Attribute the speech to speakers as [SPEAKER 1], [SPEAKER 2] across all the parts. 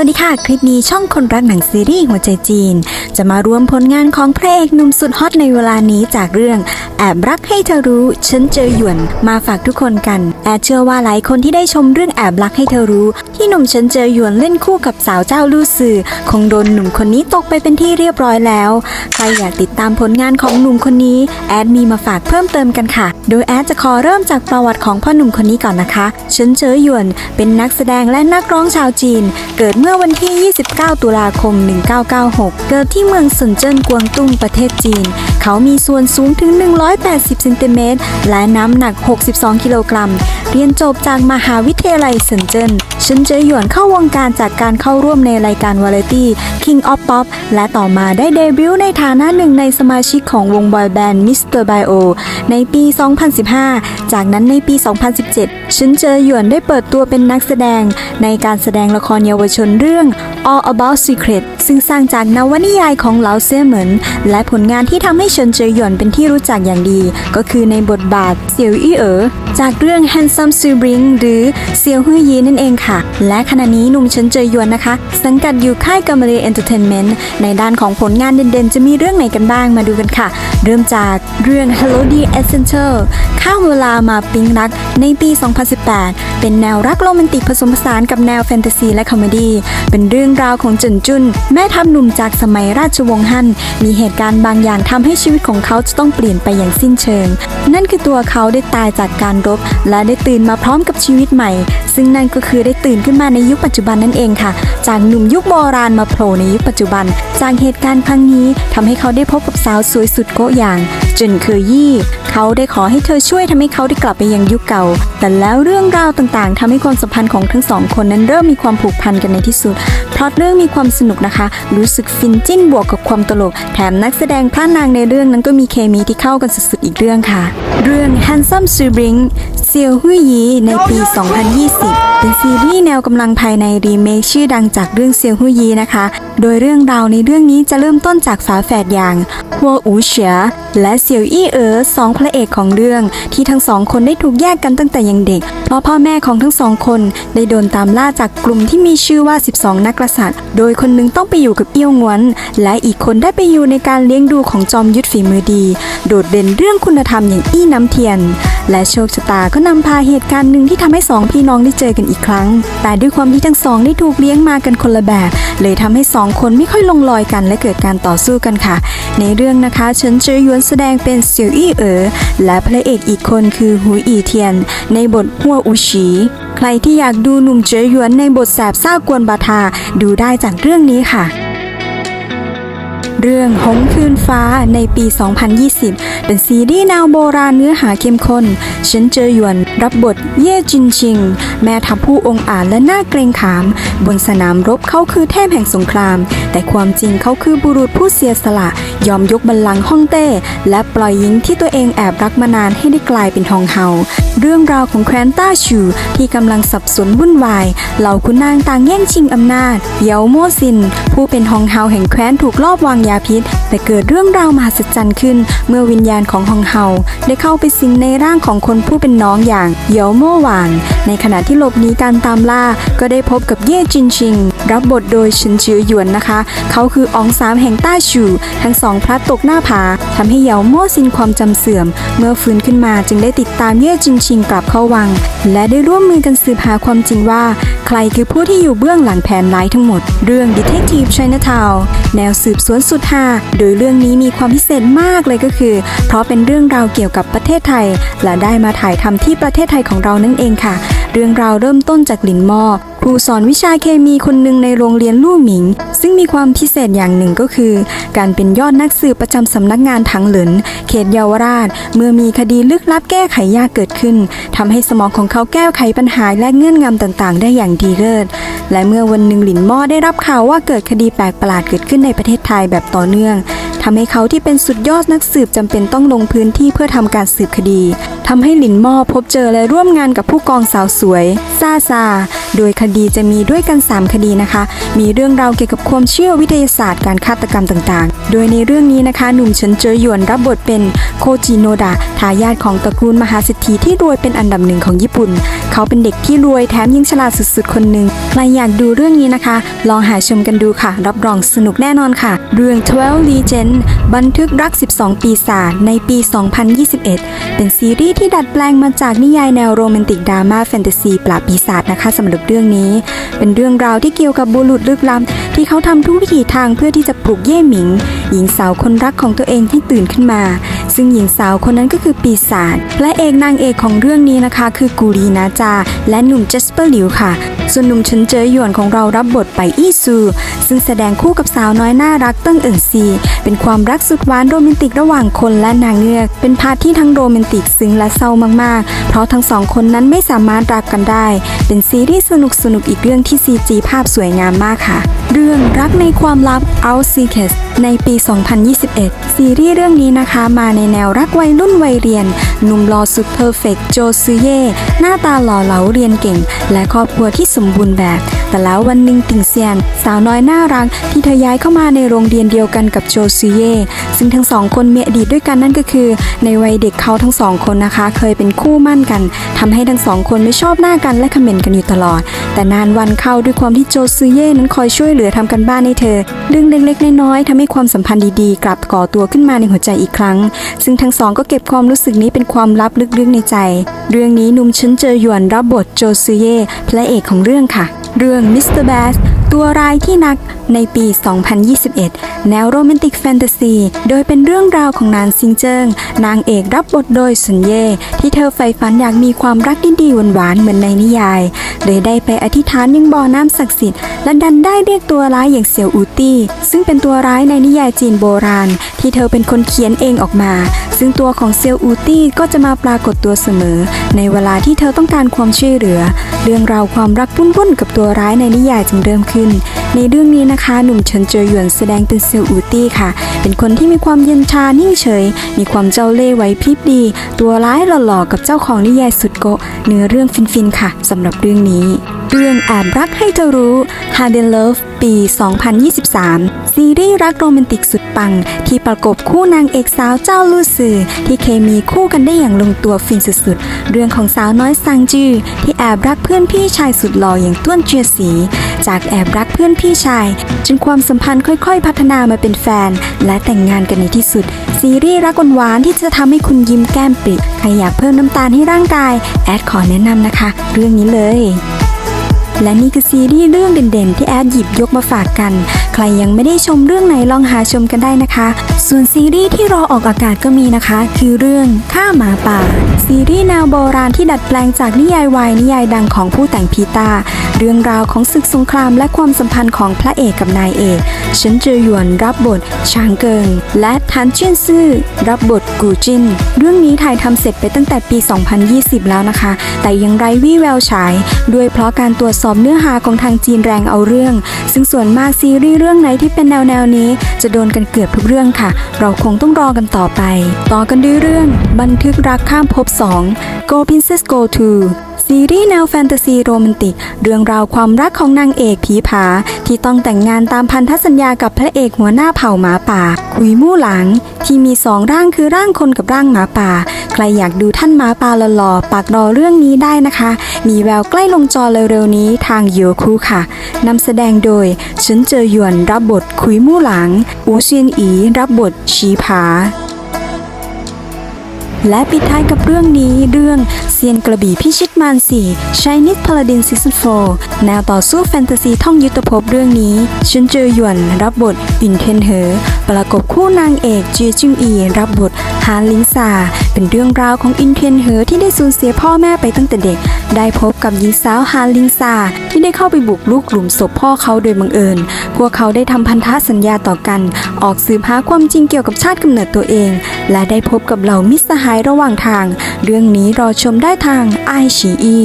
[SPEAKER 1] วัสดีค่ะ คลิปนี้ช่องคนรักหนังซีรีส์หัวใจจีน จะมารวมผลงานของพระเอกหนุ่มสุดฮอตในเวลานี้จากเรื่อง แอบรักให้เธอรู้ฉันเจอหยวนมาฝากทุกคนกันแอดเชื่อว่าหลายคนที่ได้ชมเรื่องแอบรักให้เธอรู้ ที่หนุ่มฉันเจอหยวนเล่นคู่กับสาวเจ้าลู่สื่อคงโดนหนุ่มคนนี้ตกไปเป็นที่เรียบร้อยแล้ว ใครอยากติดตามผลงานของหนุ่มคนนี้แอดมีมาฝากเพิ่มเติมกันค่ะ โดยแอดจะขอเริ่มจากประวัติของพ่อหนุ่มคนนี้ก่อนนะคะฉินเจอหยวนเป็นนักแสดงและนักร้องชาวจีน เกิดเมื่อื่อวันที่ 29 ตุลาคม 1996 เกิดที่เมืองสุนเจิ้นกวงตุ้งประเทศจีน เขามีส่วนสูงถึง 180เซนติเมตรและน้ำหนัก 62 กิโลกรัม เรียนจบจากมหาวิทยาลัยเซินเจิ้นเฉินเจอหยวนเข้าวงการจากการเข้าร่วมในรายการวาไรตี้ King of Pop และต่อมาได้เดบิวต์ในฐานะหนึ่งในสมาชิกของวงบอยแบนด์ Mr. Bio ในปี 2015 จากนั้นในปี 2017ชินเจอหยวนได้เปิดตัวเป็นนักแสดง ในการแสดงละครเยาวชนเรื่อง All About Secret ซึ่งสร้างจากนวนิยายของเหลาเซี่ยเหมินและผลงานที่ทำให้เฉินเจอหยวนเป็นที่รู้จักอย่างดี ก็คือในบทบาทเซียวอี้เอ๋อจากเรื่อง Handsome Sibling หรือเซียวฮื่อยีนั่นเองค่ะ และขณะนี้หนุ่มเฉินเจอหยวนนะคะ สังกัดอยู่ค่ายกัมเรียเอนเตอร์เทนเมนต์ในด้านของผลงานเด่นๆ จะมีเรื่องไหนกันบ้างมาดูกันค่ะ เริ่มจากเรื่อง Hello Dear Essential ข้ามเวลามาปิ๊งรักในปี 2018 เป็นแนวรักโรแมนติกผสมผสานกับแนวแฟนตาซีและคอมเมดี้เป็นเรื่องราวของเจินจุนแม่ทัพหนุ่มจากสมัยราชวงศ์ฮั่นมีเหตุการณ์บางอย่างทำให้ชีวิตของเขาจะต้องเปลี่ยนไปอย่างสิ้นเชิง นั่นคือตัวเขาได้ตายจากการรบ และได้ตื่นมาพร้อมกับชีวิตใหม่ ซึ่งนั่นก็คือได้ตื่นขึ้นมาในยุคปัจจุบันนั่นเองค่ะ จากหนุ่มยุคโบราณมาโผล่ในยุคปัจจุบัน จากเหตุการณ์ครั้งนี้ทำให้เขาได้พบกับสาวสวยสุดโกอย่างจินเคอยี่ เขาได้ขอให้เธอช่วยทำให้เขาได้กลับไปยังยุคเก่า แต่แล้วเรื่องราวต่างๆทำให้ความสัมพันธ์ของทั้งสองคนนั้นเริ่มมีความผูกพันกันในที่สุด เพราะเรื่องมีความสนุกนะคะ รู้สึกฟินจิ้นบวกกับความตลก แถมนักแสดงพระนางในเรื่องนั้นก็มีเคมีที่เข้ากันสุดๆอีกเรื่องค่ะ เรื่อง Handsome Sibling เซียวฮุยยีในปี 2020 เป็นซีรีส์แนวกำลังภายในรีเมคชื่อดังจากเรื่องเซียวฮุยยีนะคะ โดยเรื่องราวในเรื่องนี้จะเริ่มต้นจากฝาแฝดอย่างฮัวอูเฉียและเซียวอี้เอ๋อสองพระเอกของเรื่อง ที่ทั้งสองคนได้ถูกแยกกันตั้งแต่ยังเด็ก เพราะพ่อแม่ของทั้งสองคนได้โดนตามล่าจากกลุ่มที่มีชื่อว่า 12 นักกษัตริย์ โดยคนหนึงต้องไปอยู่กับเอี้ยวงวน และอีกคนได้ไปอยู่ในการเลี้ยงดูของจอมยุทธฝีมือดี โดดเด่นเรื่องคุณธรรมอย่างอี้น้ำเทียน และโชคชะตาก็นำพาเหตุการณ์หนึ่งที่ทำให้สองพี่น้องได้เจอกันอีกครั้ง แต่ด้วยความที่ทั้งสองได้ถูกเลี้ยงมากันคนละแบบ เลยทำให้สองคนไม่ค่อยลงรอยกันและเกิดการต่อสู้กันค่ะ ในเรื่องนะคะเฉินเจอหยวนแสดงเป็นเสี่ยวอี้เอ๋อและพระเอกอีกคนคือหูอีเทียน ในบทฮัวอูชีใครที่อยากดูหนุ่มเจอหยวนในบทแสบซ่ากวนบาทาดูได้จากเรื่องนี้ค่ะเรื่องหงคืนฟ้าในปี 2020 เป็นซีรีส์แนวโบราณเนื้อหาเข้มข้น ฉันเจอหยวนรับบทเย่จินชิง แม่ทัพผู้องอาจและน่าเกรงขาม บนสนามรบเขาคือเทพแห่งสงคราม แต่ความจริงเขาคือบุรุษผู้เสียสละ ยอมยกบัลลังก์ฮ่องเต้ และปล่อยหญิงที่ตัวเองแอบรักมานานให้ได้กลายเป็นทองเฮาเรื่องราวของแคว้นต้าชูที่กำลังสับสนวุ่นวาย เหล่าขุนนางต่างแย่งชิงอำนาจ เยาโมซิน ผู้เป็นฮองเฮาแห่งแคว้นถูกลอบวางยาพิษ แต่เกิดเรื่องราวมหัศจรรย์ขึ้น เมื่อวิญญาณของฮองเฮาได้เข้าไปสิงในร่างของคนผู้เป็นน้องอย่างเยาโมหวานในขณะที่หลบหนีการตามล่า ก็ได้พบกับเย่จินชิง รับบทโดยชินชือหยวนนะคะ เขาคืออองสามแห่งต้าชูทั้งสองพลัดตกหน้าผาทำให้เหยาโม่ซินความจำเสื่อม เมื่อฟื้นขึ้นมาจึงได้ติดตามเย่จินชิงกลับเข้าวัง และได้ร่วมมือกันสืบหาความจริงว่า ใครคือผู้ที่อยู่เบื้องหลังแผนร้ายทั้งหมด เรื่อง Detective Chinatown แนวสืบสวนสุดฮาโดยเรื่องนี้มีความพิเศษมากเลยก็คือ เพราะเป็นเรื่องราวเกี่ยวกับประเทศไทย และได้มาถ่ายทำที่ประเทศไทยของเรานั่นเองค่ะ เรื่องราวเริ่มต้นจากหลินหม้อครูสอนวิชาเคมีคนหนึ่งในโรงเรียนลู่หมิง ซึ่งมีความพิเศษอย่างหนึ่งก็คือ การเป็นยอดนักสืบประจำสำนักงานถังเหลิน เขตเยาวราช เมื่อมีคดีลึกลับแก้ไขยากเกิดขึ้นทำให้สมองของเขาแก้ไขปัญหาและเงื่อนงำต่างๆ ได้อย่างดีเลิศและเมื่อวันหนึ่งหลินหม้อได้รับข่าวว่าเกิดคดีแปลกประหลาดเกิดขึ้นในประเทศไทยแบบต่อเนื่องทำให้เขาที่เป็นสุดยอดนักสืบจำเป็นต้องลงพื้นที่เพื่อทำการสืบคดี ทำให้หลินม้อพบเจอและร่วมงานกับผู้กองสาวสวยซาซา โดยคดีจะมีด้วยกัน 3 คดีนะคะ มีเรื่องราวเกี่ยวกับความเชื่อวิทยาศาสตร์การฆาตกรรมต่างๆ โดยในเรื่องนี้นะคะ หนุ่มเฉินเจอหยวนรับบทเป็นโคจิโนดะทายาทของตระกูลมหาเศรษฐีที่รวยเป็นอันดับหนึ่งของญี่ปุ่น เขาเป็นเด็กที่รวยแถมยังฉลาดสุดๆคนหนึ่งใครอยากดูเรื่องนี้นะคะ ลองหาชมกันดูค่ะ รับรองสนุกแน่นอนค่ะ เรื่อง 12 Legend บันทึกรัก 12 ปีศาจในปี 2021 เป็นซีรีส์ที่ดัดแปลงมาจากนิยายแนวโรแมนติกดราม่าแฟนตาซีปราบปีศาจนะคะสำหรับเรื่องนี้ เป็นเรื่องราวที่เกี่ยวกับบุรุษลึกลับที่เขาทำทุกวิถีทางเพื่อที่จะปลุกเย่หมิง หญิงสาวคนรักของตัวเองที่ตื่นขึ้นมา ซึ่งหญิงสาวคนนั้นก็คือปีศาจและเอกนางเอกของเรื่องนี้นะคะ คือกูรีนาจา และหนุ่มเจสเปอร์หลิวค่ะ ส่วนหนุ่มเฉินเจอหยวนของเรารับบทไปอี้ซู ซึ่งแสดงคู่กับสาวน้อยน่ารักเติ้งเอินซี เป็นความรักสุดหวานโรแมนติกระหว่างคนและนางเงือก เป็นพาร์ทที่ทั้งโรแมนติกซึ้งและเศร้ามากๆ เพราะทั้งสองคนนั้นไม่สามารถรักกันได้ เป็นซีรีส์สนุกสนุกอีกเรื่องที่ซีจีภาพสวยงามมากค่ะ เรื่องรักในความลับ Out Secrets ในปี 2021 ซีรีส์เรื่องนี้นะคะมาในแนวรักวัยรุ่นวัยเรียน หนุ่มหล่อสุดเพอร์เฟกโจซูเย่หน้าตาหล่อเหลาเรียนเก่ง และครอบครัวที่สมบูรณ์แบบแต่แล้ววันหนึ่งติ่งเซียน สาวน้อยน่ารักที่เธอย้ายเข้ามาในโรงเรียนเดียวกันกับโจซืเย่ซึ่งทั้งสองคนมีอดีตด้วยกันนั่นก็คือ ในวัยเด็กเขาทั้งสองคนนะคะ เคยเป็นคู่มั่นกันทำให้ทั้งสองคนไม่ชอบหน้ากันและคอมเมนต์กันอยู่ตลอด แต่นานวันเข้าด้วยความที่โจซืเย่นั้นคอยช่วยเหลือทำกันบ้านให้เธอเรื่องเล็กๆน้อยๆทำให้ความสัมพันธ์ดีๆ กลับก่อตัวขึ้นมาในหัวใจอีกครั้ง ซึ่งทั้งสองก็เก็บความรู้สึกนี้เป็นความลับลึกๆในใจ เรื่องนี้หนุ่มเฉินเจอหยวนรับบทโจซืเย่พระเอกของเรื่องค่ะ เรื่องมิสเตัวร้ายที่นักในปี 2021 แนวโรแมนติกแฟนตาซี โดยเป็นเรื่องราวของนานซิงเจิง นางเอกรับบทโดยสุนเย่ที่เธอใฝ่ฝันอยากมีความรักดีๆหวานๆเหมือนในนิยายเลยได้ไปอธิษฐานยังบ่อน้ำศักดิ์สิทธิ์และดันได้เรียกตัวร้ายอย่างเสี่ยวอูตี้ ซึ่งเป็นตัวร้ายในนิยายจีนโบราณ ที่เธอเป็นคนเขียนเองออกมา ซึ่งตัวของเซียวอูตี้ก็จะมาปรากฏตัวเสมอ ในเวลาที่เธอต้องการความช่วยเหลือ เรื่องราวความรักวุ่นๆกับตัวร้ายในนิยายจึงเริ่มขึ้นในเรื่องนี้นะคะ หนุ่มเฉินเจอหยวนแสดงเป็นเซียวอูตี้ค่ะ เป็นคนที่มีความเย็นชานิ่งเฉย มีความเจ้าเล่ห์ไหวพริบดี ตัวร้ายหล่อๆกับเจ้าของนิยายสุดโกะเนื้อเรื่องฟินๆค่ะสำหรับเรื่องนี้ เรื่องแอบรักให้เธอรู้ Hard in Love ปี 2023 ซีรีส์รักโรแมนติกสุดปัง ที่ประกบคู่นางเอกสาวเจ้าลู่ซือที่เคมีคู่กันได้อย่างลงตัวฟินสุดๆ เรื่องของสาวน้อยซังจือที่แอบรักเพื่อนพี่ชายสุดหล่ออย่างต้วนเจียสี จากแอบรักเพื่อนพี่ชาย จนความสัมพันธ์ค่อยๆ พัฒนามาเป็นแฟน และแต่งงานกันในที่สุด ซีรีส์รักหวานที่จะทำให้คุณยิ้มแก้มปริใครอยากเพิ่มน้ำตาลให้ร่างกาย แอดขอแนะนำนะคะ เรื่องนี้เลยและนี่คือซีรีส์เรื่องเด่นๆ ที่แอดหยิบยกมาฝากกัน ใครยังไม่ได้ชมเรื่องไหนลองหาชมกันได้นะคะ ส่วนซีรีส์ที่รอออกอากาศก็มีนะคะ คือเรื่องข้าหมาป่า ซีรีส์แนวโบราณที่ดัดแปลงจากนิยายวายนิยายดังของผู้แต่งพีตา เรื่องราวของศึกสงครามและความสัมพันธ์ของพระเอกกับนายเอกเฉินเจอหยวนรับบทชางเกิง และทันเจียนซื่อรับบทกูจิน เรื่องนี้ถ่ายทำเสร็จไปตั้งแต่ปี 2020 แล้วนะคะ แต่ยังไร้วี่แววฉาย ด้วยเพราะการตรวจสอบเนื้อหาของทางจีนแรงเอาเรื่อง ซึ่งส่วนมากซีรีส์เรื่องไหนที่เป็นแนวแนวนี้ จะโดนกันเกือบทุกเรื่องค่ะ เราคงต้องรอกันต่อไป ต่อกันด้วยเรื่อง บันทึกรักข้ามภพ2 Go Princess Go To ซีรีส์แนวแฟนตาซีโรแมนติก เรื่องราวความรักของนางเอกผีผา ที่ต้องแต่งงานตามพันธสัญญากับพระเอกหัวหน้าเผ่าหมาป่า คุยมู่หลางที่มีสองร่างคือร่างคนกับร่างหมาป่า ใครอยากดูท่านหมาป่าหล่อๆปากรอเรื่องนี้ได้นะคะ มีแววใกล้ลงจอเร็วๆนี้ทางยูคูค่ะนำแสดงโดยเฉินเจอหยวนรับบทคุยมู่หลางอูเซียนอีรับบทชีผาและปิดท้ายกับเรื่องนี้เรื่อง เซียนกระบี่พิชิตมารสี่ Chinese Paladin Season 4แนวต่อสู้แฟนตาซีท่องยุทธภพเรื่องนี้ชุนเจอหยวนรับบทอินเทนเหอ ประกบคู่นางเอกจีจิงอีรับบทฮานลินซาเป็นเรื่องราวของอินเทนเหอที่ได้สูญเสียพ่อแม่ไปตั้งแต่เด็ก ได้พบกับหญิงสาวฮานลินซาที่ได้เข้าไปบุกลูกหลุมศพพ่อเขาโดยบังเอิญ พวกเขาได้ทำพันธสัญญาต่อกัน ออกสืบหาความจริงเกี่ยวกับชาติกำเนิดตัวเอง และได้พบกับเหล่ามิตรสหายระหว่างทาง เรื่องนี้รอชมได้ทางไอชีอี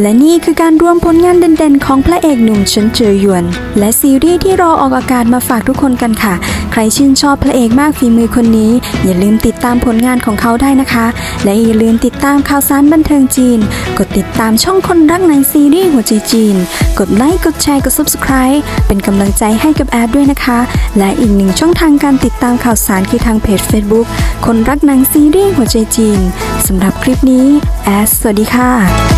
[SPEAKER 1] และนี่คือการรวมผลงานเด่นๆ ของพระเอกหนุ่มเฉินเจอหยวน และซีรีส์ที่รอออกอากาศมาฝากทุกคนกันค่ะ รรชื่นชอบพระเอกมากฝีมือคนนี้ อย่าลืมติดตามผลงานของเขาได้นะคะ และอย่าลืมติดตามข่าวสารบันเทิงจีน กดติดตามช่องคนรักหนังซีรีส์หัวใจจีน กดไลค์ กดแชร์ กด subscribe เป็นกำลังใจให้กับแอดด้วยนะคะ และอีกหนึ่งช่องทางการติดตามข่าวสารคือทางเพจ Facebook คนรักหนังซีรีส์หัวใจจีนสำหรับคลิปนี้แอดสวัสดีค่ะ